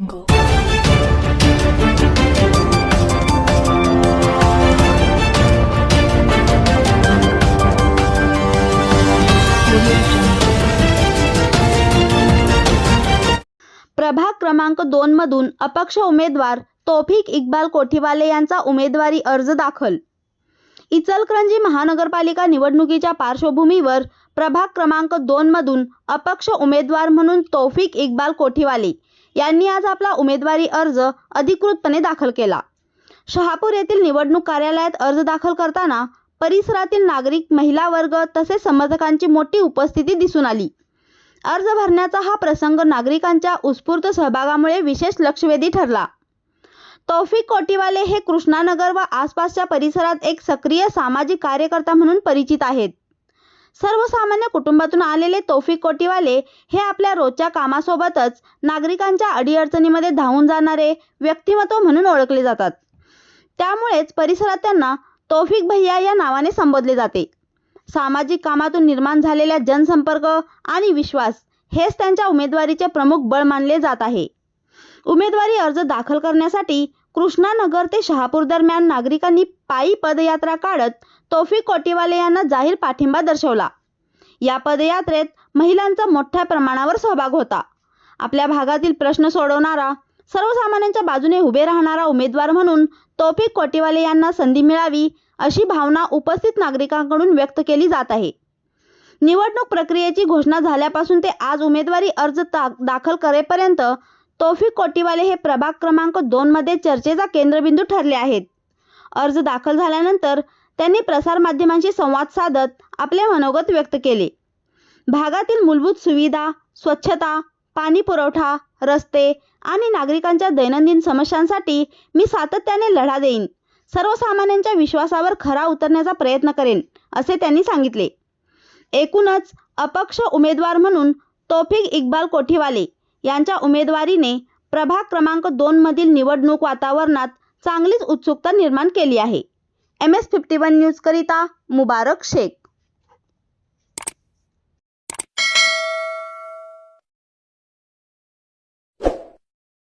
प्रभाग क्रमांक दोन मधून अपक्ष उमेदवार तोफिक इक्बाल कोठीवाले यांचा उमेदवारी अर्ज दाखल. इचलकरंजी महानगरपालिका निवडणुकीच्या पार्श्वभूमीवर प्रभाग क्रमांक दोन मधून अपक्ष उमेदवार म्हणून तोफिक इक्बाल कोठीवाले यांनी आज आपला उमेदवारी अर्ज अधिकृतपणे दाखल केला. शहापूर येथील निवडणूक कार्यालयात अर्ज दाखल करताना परिसरातील नागरिक महिला वर्ग तसेच समर्थकांची मोठी उपस्थिती दिसून आली. अर्ज भरण्याचा हा प्रसंग नागरिकांच्या उत्स्फूर्त सहभागामुळे विशेष लक्षवेधी ठरला. तौफिक कोटीवाले हे कृष्णानगर व आसपासच्या परिसरात एक सक्रिय सामाजिक कार्यकर्ता म्हणून परिचित आहेत. सर्वसामान्य कुटुंबातून आलेले तौफिक कोटीवाले हे आपल्या रोजच्या कामासोबतच नागरिकांच्या अडीअडचणीमध्ये धावून जाणारे व्यक्तिमत्व म्हणून ओळखले जातात. त्यामुळेच परिसरात त्यांना तौफिक भैया या नावाने संबोधले जाते. सामाजिक कामातून निर्माण झालेल्या जनसंपर्क आणि विश्वास हेच त्यांच्या उमेदवारीचे प्रमुख बळ मानले जात आहे. उमेदवारी अर्ज दाखल करण्यासाठी कृष्णानगर ते शहापूर दरम्यान नागरिकांनी पायी पदयात्रा काढत तौफिक कोटीवाले यांना जाहीर पाठिंबा दर्शवला. या पदयात्रेत महिलांचा मोठ्या प्रमाणावर सहभाग होता. आपल्या भागातील प्रश्न सोडवणारा सर्वसामान्यांच्या बाजूने उभे राहणारा उमेदवार म्हणून तौफिक कोटीवाले यांना संधी मिळावी अशी भावना उपस्थित नागरिकांकडून व्यक्त केली जात आहे. निवडणूक प्रक्रियेची घोषणा झाल्यापासून ते आज उमेदवारी अर्ज दाखल करेपर्यंत तौफिक कोटीवाले हे प्रभाग क्रमांक दोन मध्ये चर्चेचा केंद्रबिंदू ठरले आहेत. अर्ज दाखल झाल्यानंतर त्यांनी प्रसारमाध्यमांशी संवाद साधत आपले मनोगत व्यक्त केले. भागातील मूलभूत सुविधा स्वच्छता पाणी पुरवठा रस्ते आणि नागरिकांच्या दैनंदिन समस्यांसाठी मी सातत्याने लढा देईन. सर्वसामान्यांच्या विश्वासावर खरा उतरण्याचा प्रयत्न करेन असे त्यांनी सांगितले. एकूणच अपक्ष उमेदवार म्हणून तोफिक इक्बाल कोठीवाले यांच्या उमेदवारीने प्रभाग क्रमांक दोनमधील निवडणूक वातावरणात चांगलीच उत्सुकता निर्माण केली आहे. एम एस फिफ्टी वन न्यूजकरिता मुबारक शेख.